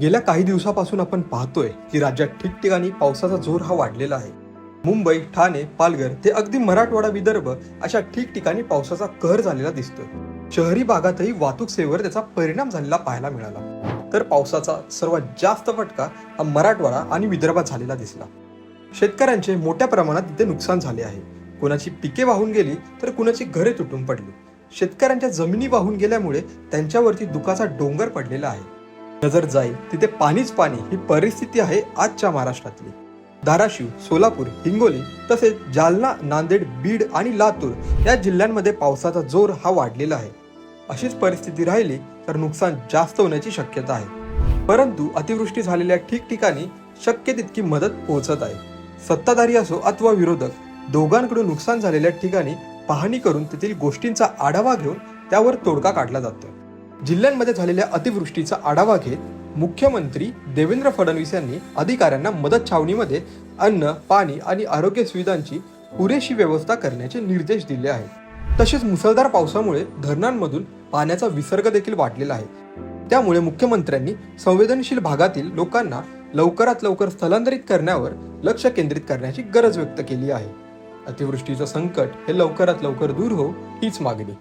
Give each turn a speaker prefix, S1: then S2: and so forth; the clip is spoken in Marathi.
S1: गेल्या काही दिवसापासून आपण पाहतोय की राज्यात ठिकठिकाणी पावसाचा जोर हा वाढलेला आहे. मुंबई ठाणे पालघर ते अगदी मराठवाडा विदर्भ अशा ठिकठिकाणी पावसाचा कहर झालेला दिसतोय. शहरी भागातही वाहतूक सेवेवर त्याचा परिणाम झालेला पाहायला मिळाला. तर पावसाचा सर्वात जास्त फटका हा मराठवाडा आणि विदर्भात झालेला दिसला. शेतकऱ्यांचे मोठ्या प्रमाणात तिथे नुकसान झाले आहे. कुणाची पिके वाहून गेली तर कुणाची घरे तुटून पडली. शेतकऱ्यांच्या जमिनी वाहून गेल्यामुळे त्यांच्यावरती दुखाचा डोंगर पडलेला आहे. नजर जाईल तिथे पाणीच पाणी ही परिस्थिती आहे आजच्या महाराष्ट्रातली. धाराशिव सोलापूर हिंगोली तसेच जालना नांदेड बीड आणि लातूर या जिल्ह्यांमध्ये पावसाचा जोर हा वाढलेला आहे. अशीच परिस्थिती राहिली तर नुकसान जास्त होण्याची शक्यता आहे. परंतु अतिवृष्टी झालेल्या ठिकठिकाणी शक्य तितकी मदत पोहोचत आहे. सत्ताधारी असो अथवा विरोधक दोघांकडून नुकसान झालेल्या ठिकाणी पाहणी करून तेथील गोष्टींचा आढावा घेऊन त्यावर तोडगा काढला जातो जिल्ह्यांमध्ये झालेल्या अतिवृष्टीचा आढावा घेत मुख्यमंत्री देवेंद्र फडणवीस यांनी अधिकाऱ्यांना मदत छावणीमध्ये अन्न पाणी आणि आरोग्य सुविधांची पुरेशी व्यवस्था करण्याचे निर्देश दिले आहेत. तसेच मुसळधार पावसामुळे धरणांमधून पाण्याचा विसर्ग देखील वाढलेला आहे. त्यामुळे मुख्यमंत्र्यांनी संवेदनशील भागातील लोकांना लवकरात लवकर स्थलांतरित करण्यावर लक्ष केंद्रित करण्याची गरज व्यक्त केली आहे. अतिवृष्टीचं संकट हे लवकरात लवकर दूर हो हीच मागणी.